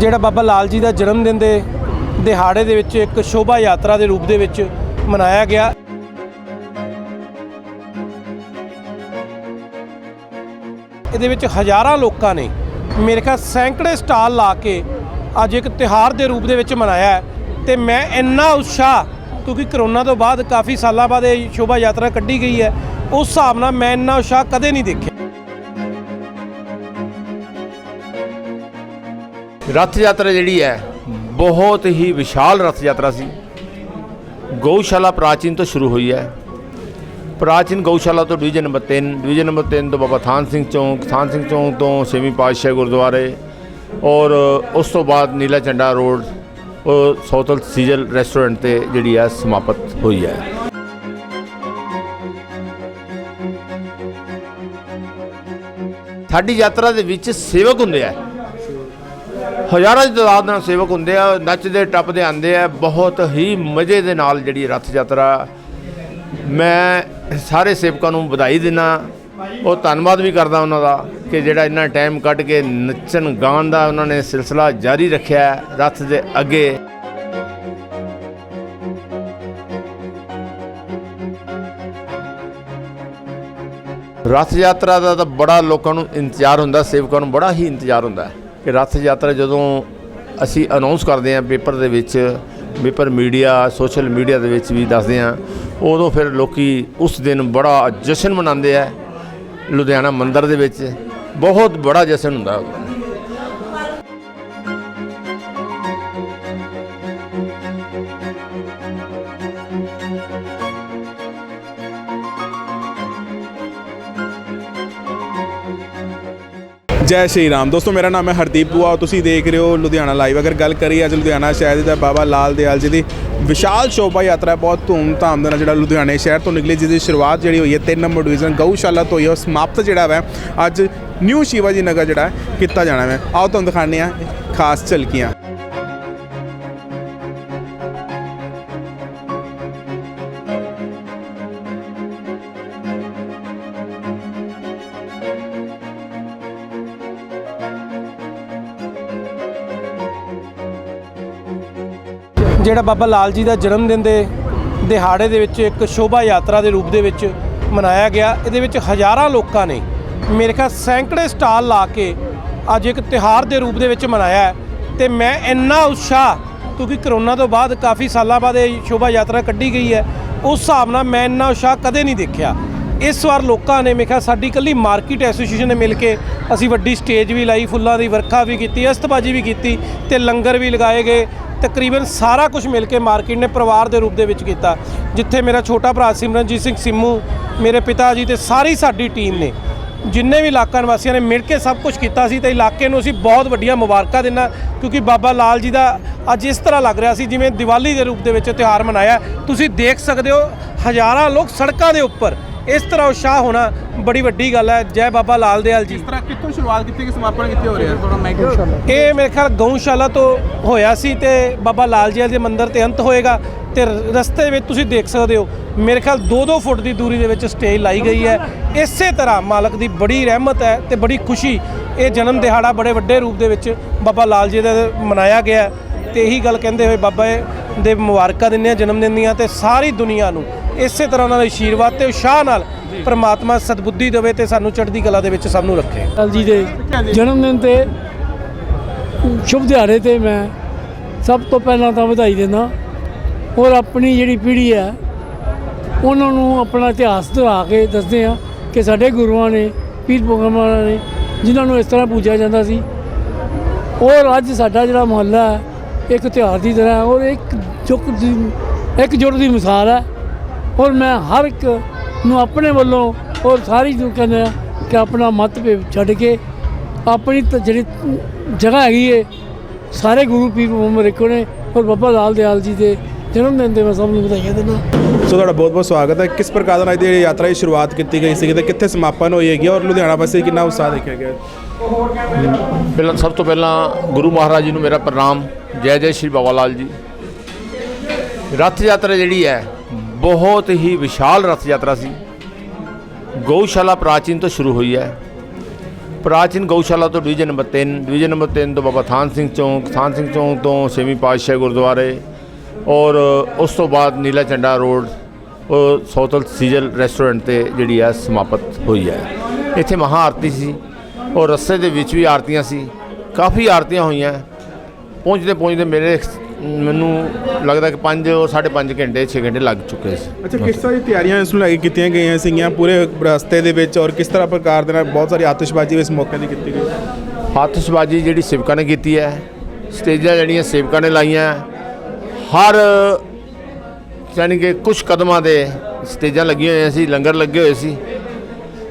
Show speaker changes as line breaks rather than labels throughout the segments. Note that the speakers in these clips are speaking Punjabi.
ਜਿਹੜਾ ਬਾਬਾ ਲਾਲ ਜੀ ਦਾ ਜਨਮ ਦਿਨ ਦੇ ਦਿਹਾੜੇ ਦੇ ਵਿੱਚ ਇੱਕ ਸ਼ੋਭਾ ਯਾਤਰਾ ਦੇ ਰੂਪ ਦੇ ਵਿੱਚ ਮਨਾਇਆ ਗਿਆ। ਇਹਦੇ ਵਿੱਚ ਹਜ਼ਾਰਾਂ ਲੋਕਾਂ ਨੇ ਮੇਰੇ ਖਿਆਲ ਸੈਂਕੜੇ ਸਟਾਲ ਲਾ ਕੇ ਅੱਜ ਇੱਕ ਤਿਹਾਰ ਦੇ ਰੂਪ ਦੇ ਵਿੱਚ ਮਨਾਇਆ ਹੈ ਤੇ ਮੈਂ ਇੰਨਾ ਉਤਸ਼ਾਹ ਕਿਉਂਕਿ ਕਰੋਨਾ ਤੋਂ ਬਾਅਦ ਕਾਫੀ ਸਾਲਾਂ ਬਾਅਦ ਇਹ ਸ਼ੋਭਾ ਯਾਤਰਾ ਕੱਢੀ ਗਈ ਹੈ, ਉਸ ਹਿਸਾਬ ਨਾਲ ਮੈਂ ਇੰਨਾ ਉਤਸ਼ਾਹ ਕਦੇ ਨਹੀਂ ਦੇਖਿਆ।
ਰਥ ਯਾਤਰਾ ਜਿਹੜੀ ਹੈ ਬਹੁਤ ਹੀ ਵਿਸ਼ਾਲ ਰਥ ਯਾਤਰਾ ਸੀ ਗਊਸ਼ਾਲਾ ਪ੍ਰਾਚੀਨ ਤੋਂ ਸ਼ੁਰੂ ਹੋਈ ਹੈ ਪ੍ਰਾਚੀਨ ਗਊਸ਼ਾਲਾ ਤੋਂ ਡਿਵੀਜ਼ਨ ਨੰਬਰ 3 ਡਿਵੀਜ਼ਨ ਨੰਬਰ 3 ਤੋਂ ਬਾਬਾ ਥਾਨ ਸਿੰਘ ਚੌਂਕ ਥਾਨ ਸਿੰਘ ਚੌਂਕ ਤੋਂ ਛੇਵੀਂ ਪਾਤਸ਼ਾਹ ਗੁਰਦੁਆਰੇ ਔਰ ਉਸ ਤੋਂ ਬਾਅਦ ਨੀਲਾ ਝੰਡਾ ਰੋਡ ਉਹ ਸੌਤਲ ਸੀਜਲ ਰੈਸਟੋਰੈਂਟ ਤੇ ਜਿਹੜੀ ਹੈ ਸਮਾਪਤ ਹੋਈ ਹੈ ਸਾਡੀ ਯਾਤਰਾ ਦੇ ਵਿੱਚ ਸੇਵਕ ਹੁੰਦੇ ਆ ਹਜ਼ਾਰਾਂ ਦੀ ਤਾਦਾਦ ਨਾਲ ਸੇਵਕ ਹੁੰਦੇ ਆ, ਨੱਚਦੇ, ਟੱਪਦੇ, ਆਉਂਦੇ ਆ, ਬਹੁਤ ਹੀ ਮਜ਼ੇ ਦੇ ਨਾਲ ਜਿਹੜੀ ਰਥ ਯਾਤਰਾ ਮੈਂ ਸਾਰੇ ਸੇਵਕਾਂ ਨੂੰ ਵਧਾਈ ਦਿੰਦਾ। ਉਹ ਧੰਨਵਾਦ ਵੀ ਕਰਦਾ ਉਹਨਾਂ ਦਾ ਕਿ ਜਿਹੜਾ ਇੰਨਾ ਟਾਈਮ ਕੱਢ ਕੇ ਨੱਚਣ, ਗਾਉਣ ਦਾ ਉਹਨਾਂ ਨੇ ਸਿਲਸਿਲਾ ਜਾਰੀ ਰੱਖਿਆ ਹੈ ਰਥ ਦੇ ਅੱਗੇ। ਰਥ ਯਾਤਰਾ ਦਾ ਤਾਂ ਬੜਾ ਲੋਕਾਂ ਨੂੰ ਇੰਤਜ਼ਾਰ ਹੁੰਦਾ, ਸੇਵਕਾਂ ਨੂੰ ਬੜਾ ਹੀ ਇੰਤਜ਼ਾਰ ਹੁੰਦਾ। ਕਿ ਰਥ ਯਾਤਰਾ ਜਦੋਂ ਅਸੀਂ ਅਨਾਉਂਸ ਕਰਦੇ ਹਾਂ ਪੇਪਰ ਦੇ ਵਿੱਚ, ਪੇਪਰ ਮੀਡੀਆ ਸੋਸ਼ਲ ਮੀਡੀਆ ਦੇ ਵਿੱਚ ਵੀ ਦੱਸਦੇ ਹਾਂ, ਉਦੋਂ ਫਿਰ ਲੋਕੀ ਉਸ ਦਿਨ ਬੜਾ ਜਸ਼ਨ ਮਨਾਉਂਦੇ ਆ, ਲੁਧਿਆਣਾ ਮੰਦਿਰ ਦੇ ਵਿੱਚ, ਬਹੁਤ ਬੜਾ ਜਸ਼ਨ ਹੁੰਦਾ।
ਜੈ ਸ਼੍ਰੀ ਰਾਮ। ਦੋਸਤੋ, ਮੇਰਾ ਨਾਮ ਹੈ ਹਰਦੀਪ ਬੁਆ ਤੁਸੀਂ ਦੇਖ ਰਹੇ ਹੋ ਲੁਧਿਆਣਾ ਲਾਈਵ ਅਗਰ ਗੱਲ ਕਰੀਏ ਅੱਜ ਲੁਧਿਆਣਾ ਸ਼ਹਿਰ ਦਾ ਬਾਬਾ ਲਾਲ ਦਿਆਲ ਜੀ ਦੀ ਵਿਸ਼ਾਲ ਸ਼ੋਭਾ ਯਾਤਰਾ ਬਹੁਤ ਧੂਮ-ਧਾਮ ਦੇ ਨਾਲ ਜਿਹੜਾ ਲੁਧਿਆਣੇ ਸ਼ਹਿਰ ਤੋਂ ਨਿਕਲੀ, ਜਿਹਦੀ ਸ਼ੁਰੂਆਤ ਜਿਹੜੀ ਹੋਈ ਹੈ 3 ਨੰਬਰ ਡਿਵੀਜ਼ਨ ਗਊਸ਼ਾਲਾ ਤੋਂ ਹੋਈ ਹੈ, ਉਹ ਸਮਾਪਤ ਜਿਹੜਾ ਵੈ, ਅੱਜ ਨਿਊ ਸ਼ਿਵਾਜੀ ਨਗਰ ਜਿਹੜਾ ਕੀਤਾ ਜਾਣਾ ਹੈ ਆਓ ਤੁਹਾਨੂੰ ਦਿਖਾਉਂਦੇ ਹਾਂ ਖਾਸ ਝਲਕੀਆਂ।
ਜਿਹੜਾ ਬਾਬਾ ਲਾਲ ਜੀ ਦਾ ਜਨਮ ਦਿਨ ਦੇ ਦਿਹਾੜੇ ਦੇ ਵਿੱਚ ਇੱਕ ਸ਼ੋਭਾ ਯਾਤਰਾ ਦੇ ਰੂਪ ਦੇ ਵਿੱਚ ਮਨਾਇਆ ਗਿਆ। ਇਹਦੇ ਵਿੱਚ ਹਜ਼ਾਰਾਂ ਲੋਕਾਂ ਨੇ ਮੇਰੇ ਖਿਆਲ ਸੈਂਕੜੇ ਸਟਾਲ ਲਾ ਕੇ ਅੱਜ ਇੱਕ ਤਿਹਾਰ ਦੇ ਰੂਪ ਦੇ ਵਿੱਚ ਮਨਾਇਆ ਹੈ ਤੇ ਮੈਂ ਇੰਨਾ ਉਤਸ਼ਾਹ ਕਿਉਂਕਿ ਕਰੋਨਾ ਤੋਂ ਬਾਅਦ ਕਾਫੀ ਸਾਲਾਂ ਬਾਅਦ ਇਹ ਸ਼ੋਭਾ ਯਾਤਰਾ ਕੱਢੀ ਗਈ ਹੈ, ਉਸ ਹਿਸਾਬ ਨਾਲ ਮੈਂ ਇੰਨਾ ਉਤਸ਼ਾਹ ਕਦੇ ਨਹੀਂ ਦੇਖਿਆ। ਇਸ ਵਾਰ ਲੋਕਾਂ ਨੇ ਮੇਰੇ ਖਿਆਲ ਸਾਡੀ ਇਕੱਲੀ ਮਾਰਕੀਟ ਐਸੋਸੀਏਸ਼ਨ ਨੇ ਮਿਲ ਕੇ ਅਸੀਂ ਵੱਡੀ ਸਟੇਜ ਵੀ ਲਾਈ, ਫੁੱਲਾਂ ਦੀ ਵਰਖਾ ਵੀ ਕੀਤੀ, ਅਸਤਬਾਜੀ ਵੀ ਕੀਤੀ ਤੇ ਲੰਗਰ ਵੀ ਲਗਾਏ ਗਏ। ਤਕਰੀਬਨ ਸਾਰਾ ਕੁਝ ਮਿਲ ਕੇ ਮਾਰਕੀਟ ਨੇ ਪਰਿਵਾਰ ਦੇ ਰੂਪ ਦੇ ਵਿੱਚ ਕੀਤਾ, ਜਿੱਥੇ ਮੇਰਾ ਛੋਟਾ ਭਰਾ ਸਿਮਰਨਜੀਤ ਸਿੰਘ ਸਿੰਮੂ, ਮੇਰੇ ਪਿਤਾ ਜੀ ਤੇ ਸਾਰੀ ਸਾਡੀ ਟੀਮ ਨੇ। ਜਿੰਨੇ ਵੀ ਇਲਾਕਾ ਨਿਵਾਸੀਆਂ ਨੇ ਮਿਲ ਕੇ ਸਭ ਕੁਝ ਕੀਤਾ ਸੀ ਤੇ ਇਲਾਕੇ ਨੂੰ ਅਸੀਂ ਬਹੁਤ ਵੱਡੀਆਂ ਮੁਬਾਰਕਾਂ ਦਿੰਨਾ, ਕਿਉਂਕਿ ਬਾਬਾ ਲਾਲ ਜੀ ਦਾ ਅੱਜ ਇਸ ਤਰ੍ਹਾਂ ਲੱਗ ਰਿਹਾ ਸੀ ਜਿਵੇਂ ਦੀਵਾਲੀ ਦੇ ਰੂਪ ਦੇ ਵਿੱਚ ਤਿਉਹਾਰ ਮਨਾਇਆ। ਤੁਸੀਂ ਦੇਖ ਸਕਦੇ ਹੋ ਹਜ਼ਾਰਾਂ ਲੋਕ ਸੜਕਾਂ ਦੇ ਉੱਪਰ ਇਸ ਤਰ੍ਹਾਂ ਉਤਸ਼ਾਹ ਹੋਣਾ ਬੜੀ ਵੱਡੀ ਗੱਲ ਹੈ। ਜੈ ਬਾਬਾ ਲਾਲ ਦਿਆਲ ਜੀ।
ਇਸ ਤਰ੍ਹਾਂ ਕਿੱਥੋਂ ਸ਼ੁਰੂਆਤ ਕੀਤੀ ਕਿ ਸਮਾਪਨ ਕਿੱਥੇ ਹੋ ਰਿਹਾ
ਇਹ ਮੇਰੇ ਖਿਆਲ ਗਊਸ਼ਾਲਾ ਤੋਂ ਹੋਇਆ ਸੀ ਤੇ ਬਾਬਾ ਲਾਲ ਜੀ ਦੇ ਮੰਦਿਰ ਤੇ ਅੰਤ ਹੋਏਗਾ ਤੇ ਰਸਤੇ ਵਿੱਚ ਤੁਸੀਂ ਦੇਖ ਸਕਦੇ ਹੋ ਮੇਰੇ ਖਿਆਲ 2-2 ਫੁੱਟ ਦੀ ਦੂਰੀ ਦੇ ਵਿੱਚ ਸਟੇਜ ਲਾਈ ਗਈ ਹੈ। ਇਸੇ ਤਰ੍ਹਾਂ ਮਾਲਕ ਦੀ ਬੜੀ ਰਹਿਮਤ ਹੈ ਤੇ ਬੜੀ ਖੁਸ਼ੀ ਇਹ ਜਨਮ ਦਿਹਾੜਾ ਬੜੇ ਵੱਡੇ ਰੂਪ ਦੇ ਵਿੱਚ ਬਾਬਾ ਲਾਲ ਜੀ ਦਾ ਮਨਾਇਆ ਗਿਆ ਤੇ ਇਹੀ ਗੱਲ ਕਹਿੰਦੇ ਹੋਏ ਬਾਬਾ ਦੇ ਮੁਬਾਰਕਾਂ ਦਿੰਦੇ ਆ ਜਨਮ ਦਿਨ ਦੀਆਂ ਤੇ ਸਾਰੀ ਦੁਨੀਆ ਨੂੰ ਇਸੇ ਤਰ੍ਹਾਂ ਉਹਨਾਂ ਦੇ ਆਸ਼ੀਰਵਾਦ ਤੇ ਉਸ਼ਾਹ ਨਾਲ ਪ੍ਰਮਾਤਮਾ ਸਤਬੁੱਧੀ ਦੇਵੇ ਤੇ ਸਾਨੂੰ ਚੜ੍ਹਦੀ ਕਲਾ ਦੇ ਵਿੱਚ ਸਭ ਨੂੰ ਰੱਖੇ।
ਲਾਲ ਜੀ ਦੇ ਜਨਮ ਦਿਨ ਤੇ ਸ਼ੁਭ ਦਿਹਾੜੇ ਤੇ ਮੈਂ ਸਭ ਤੋਂ ਪਹਿਲਾਂ ਤਾਂ ਵਧਾਈ ਦਿੰਦਾ ਔਰ ਆਪਣੀ ਜਿਹੜੀ ਪੀੜ੍ਹੀ ਹੈ ਉਹਨਾਂ ਨੂੰ ਆਪਣਾ ਇਤਿਹਾਸ ਦੁਹਰਾ ਕੇ ਦੱਸਦੇ ਆ ਕਿ ਸਾਡੇ ਗੁਰੂਆਂ ਨੇ ਪੀਰ ਪੁਗਮਾਂ ਨੇ ਜਿਨ੍ਹਾਂ ਨੂੰ ਇਸ ਤਰ੍ਹਾਂ ਪੂਜਿਆ ਜਾਂਦਾ ਸੀ। ਔਰ ਅੱਜ ਸਾਡਾ ਜਿਹੜਾ ਮੁਹੱਲਾ ਹੈ ਇੱਕ ਤਿਉਹਾਰ ਦੀ ਤਰ੍ਹਾਂ ਔਰ ਇੱਕ ਜੁਕ ਦੀ ਇੱਕ ਜੁੜ ਦੀ ਮਿਸਾਲ ਹੈ। ਔਰ ਮੈਂ ਹਰ ਇੱਕ ਨੂੰ ਆਪਣੇ ਵੱਲੋਂ ਔਰ ਸਾਰੀ ਨੂੰ ਕਹਿੰਦਾ ਕਿ ਆਪਣਾ ਮਤਭੇਦ ਛੱਡ ਕੇ ਆਪਣੀ ਜਿਹੜੀ ਜਗ੍ਹਾ ਹੈਗੀ ਏ ਸਾਰੇ ਗੁਰੂ ਪੀਰ ਮੁਹੰਮਦ ਇੱਕੋ ਨੇ ਔਰ ਬਾਬਾ ਲਾਲ ਦਿਆਲ ਜੀ ਦੇ ਜਨਮ ਦਿਨ ਤੇ ਮੈਂ ਸਭ ਨੂੰ ਵਧਾਈਆਂ ਦਿੰਦਾ
ਸੋ ਤੁਹਾਡਾ ਬਹੁਤ ਬਹੁਤ ਸਵਾਗਤ ਹੈ। ਕਿਸ ਪ੍ਰਕਾਰ ਨਾਲ ਅੱਜ ਦੀ ਯਾਤਰਾ ਦੀ ਸ਼ੁਰੂਆਤ ਕੀਤੀ ਗਈ ਸੀ ਤੇ ਕਿੱਥੇ ਸਮਾਪਨ ਹੋਈ ਹੈਗੀ ਔਰ ਲੁਧਿਆਣਾ ਵਾਸਤੇ ਕਿੰਨਾ ਉਤਸ਼ਾਹ ਦੇਖਿਆ ਗਿਆ?
ਪਹਿਲਾਂ ਸਭ ਤੋਂ ਪਹਿਲਾਂ ਗੁਰੂ ਮਹਾਰਾਜ ਜੀ ਨੂੰ ਮੇਰਾ ਪ੍ਰਣਾਮ। ਜੈ ਜੈ ਸ਼੍ਰੀ ਬਾਬਾ ਲਾਲ ਜੀ। ਰਥ ਯਾਤਰਾ ਜਿਹੜੀ ਹੈ ਬਹੁਤ ਹੀ ਵਿਸ਼ਾਲ ਰਥ ਯਾਤਰਾ ਸੀ। ਗਊਸ਼ਾਲਾ ਪ੍ਰਾਚੀਨ ਤੋਂ ਸ਼ੁਰੂ ਹੋਈ ਹੈ। ਪ੍ਰਾਚੀਨ ਗਊਸ਼ਾਲਾ ਤੋਂ ਡਿਵੀਜ਼ਨ ਨੰਬਰ 3 ਡਿਵੀਜ਼ਨ ਨੰਬਰ 3 ਤੋਂ ਬਾਬਾ ਥਾਨ ਸਿੰਘ ਚੌਂਕ, ਥਾਨ ਸਿੰਘ ਚੌਂਕ ਤੋਂ ਛੇਵੀਂ ਪਾਤਸ਼ਾਹ ਗੁਰਦੁਆਰੇ ਔਰ ਉਸ ਤੋਂ ਬਾਅਦ ਨੀਲਾ ਚੰਡਾ ਰੋਡ, ਉਹ ਸੌਤਲ ਸੀਜਲ ਰੈਸਟੋਰੈਂਟ ਤੇ ਜਿਹੜੀ ਹੈ ਸਮਾਪਤ ਹੋਈ ਹੈ। ਇੱਥੇ ਮਹਾ ਆਰਤੀ ਸੀ ਔਰ ਰਸਤੇ ਦੇ ਵਿੱਚ ਵੀ ਆਰਤੀਆਂ ਸੀ। ਕਾਫੀ ਆਰਤੀਆਂ ਹੋਈਆਂ। ਪਹੁੰਚਦੇ ਪਹੁੰਚਦੇ ਮੇਰੇ ਮੈਨੂੰ ਲੱਗਦਾ ਕਿ 5 ਔਰ 5.5 ਘੰਟੇ 6 ਘੰਟੇ ਲੱਗ ਚੁੱਕੇ ਸੀ।
ਅੱਛਾ ਕਿਸ ਤਰ੍ਹਾਂ ਦੀ ਤਿਆਰੀਆਂ ਇਸ ਨੂੰ ਲੈ ਕੇ ਕੀਤੀਆਂ ਗਈਆਂ ਸੀਗੀਆਂ ਪੂਰੇ ਰਸਤੇ ਦੇ ਵਿੱਚ ਔਰ ਕਿਸ ਤਰ੍ਹਾਂ ਪ੍ਰਕਾਰ ਦੇ ਨਾਲ ਬਹੁਤ ਸਾਰੀ ਆਤਿਸ਼ਬਾਜ਼ੀ ਇਸ ਮੌਕੇ ਦੀ ਕੀਤੀ ਗਈ?
ਆਤਿਸ਼ਬਾਜ਼ੀ ਜਿਹੜੀ ਸੇਵਕਾਂ ਨੇ ਕੀਤੀ ਹੈ ਸਟੇਜਾਂ ਜਿਹੜੀਆਂ ਸੇਵਕਾਂ ਨੇ ਲਾਈਆਂ ਹਰ ਯਾਨੀ ਕਿ ਕੁਝ ਕਦਮਾਂ ਦੇ ਸਟੇਜਾਂ ਲੱਗੀਆਂ ਹੋਈਆਂ ਸੀ ਲੰਗਰ ਲੱਗੇ ਹੋਏ ਸੀ।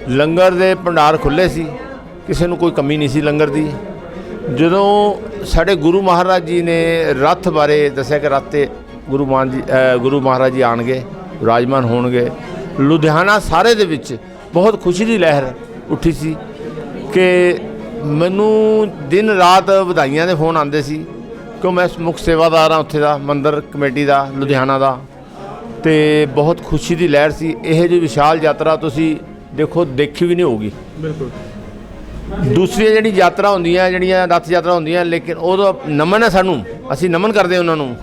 ਲੰਗਰ ਦੇ ਭੰਡਾਰ ਖੁੱਲੇ ਸੀ ਕਿਸੇ ਨੂੰ ਕੋਈ ਕਮੀ ਨਹੀਂ ਸੀ ਲੰਗਰ ਦੀ। ਜਦੋਂ ਸਾਡੇ ਗੁਰੂ ਮਹਾਰਾਜ ਜੀ ਨੇ ਰੱਥ ਬਾਰੇ ਦੱਸਿਆ ਕਿ ਰੱਥ ਤੇ ਗੁਰੂ ਮਾਨ ਜੀ ਗੁਰੂ ਮਹਾਰਾਜ ਜੀ ਆਣਗੇ, ਵਿਰਾਜਮਾਨ ਹੋਣਗੇ, ਲੁਧਿਆਣਾ ਸਾਰੇ ਦੇ ਵਿੱਚ ਬਹੁਤ ਖੁਸ਼ੀ ਦੀ ਲਹਿਰ ਉੱਠੀ ਸੀ ਕਿ ਮੈਨੂੰ ਦਿਨ ਰਾਤ ਵਧਾਈਆਂ ਦੇ ਫੋਨ ਆਉਂਦੇ ਸੀ ਕਿਉਂ ਮੈਂ ਮੁੱਖ ਸੇਵਾਦਾਰ ਹਾਂ ਉੱਥੇ ਦਾ, ਮੰਦਰ ਕਮੇਟੀ ਦਾ, ਲੁਧਿਆਣਾ ਦਾ। ਤੇ ਬਹੁਤ ਖੁਸ਼ੀ ਦੀ ਲਹਿਰ ਸੀ। ਇਹ ਜਿਹੀ ਵਿਸ਼ਾਲ ਯਾਤਰਾ ਤੁਸੀਂ ਦੇਖੋ, ਦੇਖੀ ਵੀ ਨਹੀਂ ਹੋਊਗੀ।
ਬਿਲਕੁਲ।
ਦੂਸਰੀਆਂ ਜਿਹੜੀ ਯਾਤਰਾ ਹੁੰਦੀਆਂ, ਜਿਹੜੀਆਂ ਰੱਥ ਯਾਤਰਾ ਹੁੰਦੀਆਂ, ਲੇਕਿਨ ਉਹਦਾ ਨਮਨ ਹੈ ਸਾਨੂੰ, ਅਸੀਂ ਨਮਨ ਕਰਦੇ ਹਾਂ ਉਹਨਾਂ ਨੂੰ।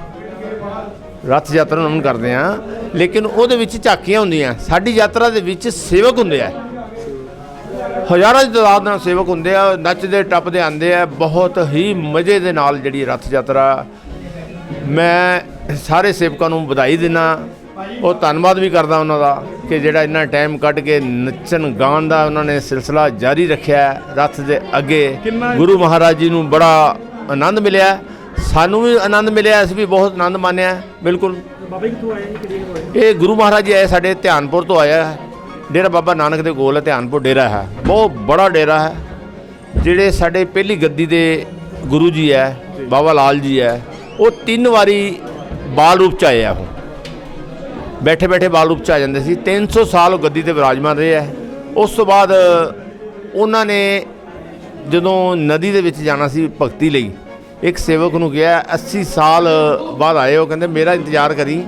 ਰਥ ਯਾਤਰਾ ਨਮਨ ਕਰਦੇ ਹਾਂ, ਲੇਕਿਨ ਉਹਦੇ ਵਿੱਚ ਝਾਕੀਆਂ ਹੁੰਦੀਆਂ। ਸਾਡੀ ਯਾਤਰਾ ਦੇ ਵਿੱਚ ਸੇਵਕ ਹੁੰਦੇ ਆ। ਹਜ਼ਾਰਾਂ ਦੀ ਤਾਦਾਦ ਨਾਲ ਸੇਵਕ ਹੁੰਦੇ ਆ, ਨੱਚਦੇ, ਟੱਪਦੇ, ਆਉਂਦੇ ਆ। ਬਹੁਤ ਹੀ ਮਜ਼ੇ ਦੇ ਨਾਲ ਜਿਹੜੀ ਰਥ ਯਾਤਰਾ ਮੈਂ ਸਾਰੇ ਸੇਵਕਾਂ ਨੂੰ ਵਧਾਈ ਦਿੰਦਾ। ਉਹ ਧੰਨਵਾਦ ਵੀ ਕਰਦਾ ਉਹਨਾਂ ਦਾ ਕਿ ਜਿਹੜਾ ਇੰਨਾ ਟਾਈਮ ਕੱਢ ਕੇ ਨੱਚਣ ਗਾਉਣ ਦਾ ਉਹਨਾਂ ਨੇ ਸਿਲਸਿਲਾ ਜਾਰੀ ਰੱਖਿਆ ਹੈ। ਰੱਥ ਦੇ ਅੱਗੇ। ਗੁਰੂ ਮਹਾਰਾਜ ਜੀ ਨੂੰ ਬੜਾ ਆਨੰਦ ਮਿਲਿਆ ਸਾਨੂੰ ਵੀ ਆਨੰਦ ਮਿਲਿਆ ਅਸੀਂ ਵੀ ਬਹੁਤ ਆਨੰਦ ਮਾਣਿਆ ਬਿਲਕੁਲ।
ਬਾਬਾ ਕਿੱਥੋਂ ਆਏ ਕਿਹੜੀ
ਇਹ ਗੁਰੂ ਮਹਾਰਾਜ ਜੀ ਆਏ ਸਾਡੇ ਧਿਆਨਪੁਰ ਤੋਂ ਆਇਆ ਡੇਰਾ ਬਾਬਾ ਨਾਨਕ ਦੇ ਕੋਲ ਹੈ ਧਿਆਨਪੁਰ ਡੇਰਾ ਹੈ। ਬਹੁਤ ਬੜਾ ਡੇਰਾ ਹੈ ਜਿਹੜੇ ਸਾਡੇ ਪਹਿਲੀ ਗੱਦੀ ਦੇ ਗੁਰੂ ਜੀ ਹੈ ਬਾਬਾ ਲਾਲ ਜੀ ਹੈ। ਉਹ ਤਿੰਨ ਵਾਰੀ ਬਾਲ ਰੂਪ ਚ ਆਏ ਆ ਉਹ। ਬੈਠੇ ਬੈਠੇ ਬਾਲ ਰੂਪ ਚ ਆ ਜਾਂਦੇ ਸੀ। 300 ਸਾਲ ਉਹ ਗੱਦੀ ਤੇ ਵਿਰਾਜਮਾਨ ਰਹੇ ਹੈ। ਉਸ ਤੋਂ ਬਾਅਦ, ਉਹਨਾਂ ਨੇ ਜਦੋਂ ਨਦੀ ਦੇ ਵਿੱਚ ਜਾਣਾ ਸੀ ਭਗਤੀ ਲਈ, ਇੱਕ ਸੇਵਕ ਨੂੰ ਕਿਹਾ 80 ਸਾਲ ਬਾਅਦ ਆਏ ਉਹ ਕਹਿੰਦੇ, ਮੇਰਾ ਇੰਤਜ਼ਾਰ ਕਰੀ,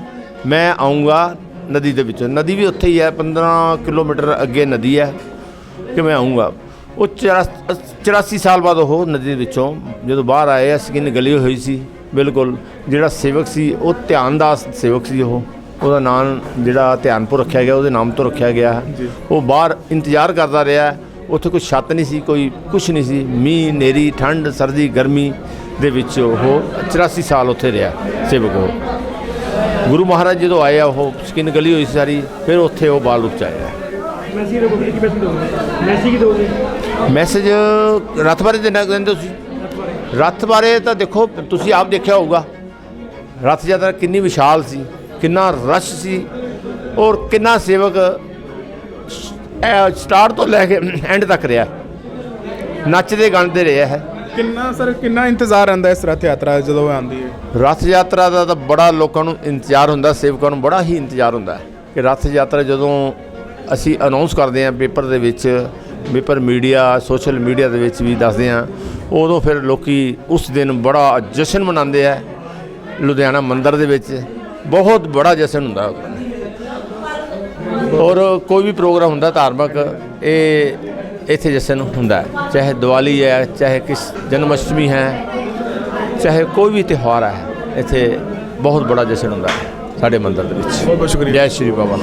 ਮੈਂ ਆਉਂਗਾ ਨਦੀ ਦੇ ਵਿੱਚੋਂ। ਨਦੀ ਵੀ ਉੱਥੇ ਹੀ ਹੈ 15 ਕਿਲੋਮੀਟਰ ਅੱਗੇ ਨਦੀ ਹੈ ਕਿ ਮੈਂ ਆਉਂਗਾ ਉਹ 84 ਸਾਲ ਬਾਅਦ ਉਹ ਨਦੀ ਦੇ ਵਿੱਚੋਂ ਜਦੋਂ ਬਾਹਰ ਆਏ ਸਕਿਨ ਗਲੀ ਹੋਈ ਸੀ, ਬਿਲਕੁਲ। ਜਿਹੜਾ ਸੇਵਕ ਸੀ, ਉਹ ਧਿਆਨਦਾਸ ਸੇਵਕ ਸੀ ਉਹ। ਉਹਦਾ ਨਾਮ ਜਿਹੜਾ ਧਿਆਨਪੁਰ ਰੱਖਿਆ ਗਿਆ ਉਹਦੇ ਨਾਮ ਤੋਂ ਰੱਖਿਆ ਗਿਆ। ਹੈ। ਉਹ ਬਾਹਰ ਇੰਤਜ਼ਾਰ ਕਰਦਾ ਰਿਹਾ। ਉੱਥੇ ਕੋਈ ਛੱਤ ਨਹੀਂ ਸੀ ਕੋਈ ਕੁਝ ਨਹੀਂ ਸੀ। ਮੀਂਹ ਨੇਰੀ ਠੰਡ ਸਰਦੀ ਗਰਮੀ ਦੇ ਵਿੱਚ ਉਹ 84 ਸਾਲ ਉੱਥੇ ਰਿਹਾ ਸੇਵਕ ਉਹ। ਗੁਰੂ ਮਹਾਰਾਜ ਜਦੋਂ ਆਏ ਆ ਉਹ ਸਕਿਨ ਗਲੀ ਹੋਈ ਸਾਰੀ ਫਿਰ ਉੱਥੇ ਉਹ ਬਾਲ ਰੂਪ ਚ ਆਇਆ।
ਮੈਸੀ ਦੇ ਕੋਲ ਕੀ ਦੋਗੇ
ਮੈਸੇਜ ਰੱਥ ਬਾਰੇ ਦੇਣਾ ਕਹਿੰਦੇ ਤੁਸੀਂ। ਰੱਥ ਬਾਰੇ। ਤਾਂ ਦੇਖੋ ਤੁਸੀਂ ਆਪ ਦੇਖਿਆ ਹੋਊਗਾ। ਰੱਥ ਯਾਤਰਾ ਕਿੰਨੀ ਵਿਸ਼ਾਲ ਸੀ। ਕਿੰਨਾ ਰਸ਼ ਸੀ ਔਰ ਕਿੰਨਾ ਸੇਵਕ ਸਟਾਰਟ ਤੋਂ ਲੈ ਕੇ ਐਂਡ ਤੱਕ ਰਿਹਾ। ਨੱਚਦੇ ਗਾਉਂਦੇ ਰਿਹਾ ਹੈ।
ਕਿੰਨਾ ਸਰ ਕਿੰਨਾ ਇੰਤਜ਼ਾਰ ਰਹਿੰਦਾ ਇਸ ਰਥ ਯਾਤਰਾ ਜਦੋਂ ਆਉਂਦੀ ਹੈ?
ਰੱਥ ਯਾਤਰਾ ਦਾ ਤਾਂ ਬੜਾ ਲੋਕਾਂ ਨੂੰ ਇੰਤਜ਼ਾਰ ਹੁੰਦਾ ਸੇਵਕਾਂ ਨੂੰ ਬੜਾ ਹੀ ਇੰਤਜ਼ਾਰ ਹੁੰਦਾ ਹੈ ਕਿ ਰੱਥ ਯਾਤਰਾ ਜਦੋਂ ਅਸੀਂ ਅਨਾਉਂਸ ਕਰਦੇ ਹਾਂ ਪੇਪਰ ਦੇ ਵਿੱਚ ਪੇਪਰ ਮੀਡੀਆ ਸੋਸ਼ਲ ਮੀਡੀਆ ਦੇ ਵਿੱਚ ਵੀ ਦੱਸਦੇ ਹਾਂ ਉਦੋਂ ਫਿਰ ਲੋਕੀ ਉਸ ਦਿਨ ਬੜਾ ਜਸ਼ਨ ਮਨਾਉਂਦੇ ਆ ਲੁਧਿਆਣਾ ਮੰਦਿਰ ਦੇ ਵਿੱਚ ਬਹੁਤ ਬੜਾ ਜਸ਼ਨ ਹੁੰਦਾ। ਔਰ ਕੋਈ ਵੀ ਪ੍ਰੋਗਰਾਮ ਹੁੰਦਾ ਧਾਰਮਿਕ ਇਹ ਇੱਥੇ ਜਸ਼ਨ ਹੁੰਦਾ ਹੈ। ਚਾਹੇ ਦੀਵਾਲੀ ਹੈ ਚਾਹੇ ਕਿਸ ਜਨਮ ਅਸ਼ਟਮੀ ਹੈ ਚਾਹੇ ਕੋਈ ਵੀ ਤਿਉਹਾਰ ਹੈ ਇੱਥੇ ਬਹੁਤ ਬੜਾ ਜਸ਼ਨ ਹੁੰਦਾ ਹੈ ਸਾਡੇ ਮੰਦਿਰ ਦੇ ਵਿੱਚ।
ਬਹੁਤ ਬਹੁਤ ਸ਼ੁਕਰੀਆ।
ਜੈ ਸ਼੍ਰੀ ਬਾਬਾ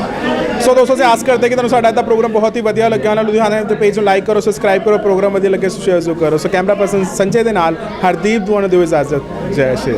ਸੋ ਦੋਸਤੋ ਅਸੀਂ ਆਸ ਕਰਦੇ ਕਿ ਤੁਹਾਨੂੰ ਸਾਡਾ ਇਹਦਾ ਪ੍ਰੋਗਰਾਮ ਬਹੁਤ ਹੀ ਵਧੀਆ ਲੱਗਿਆ। ਹੋਣਾ ਲੁਧਿਆਣਾ ਦੇ ਪੇਜ ਨੂੰ ਲਾਈਕ ਕਰੋ ਸਬਸਕ੍ਰਾਈਬ ਕਰੋ ਪ੍ਰੋਗਰਾਮ ਵਧੀਆ ਲੱਗੇ ਸੋ ਸ਼ੇਅਰ ਜ਼ਰੂਰ ਕਰੋ। ਸੋ ਕੈਮਰਾ ਪਰਸਨ ਸੰਜੇ ਦੇ ਨਾਲ ਹਰਦੀਪ ਦੁਆਨਾ ਦਿਓ ਇਜਾਜ਼ਤ। ਜੈ ਸ਼੍ਰੀ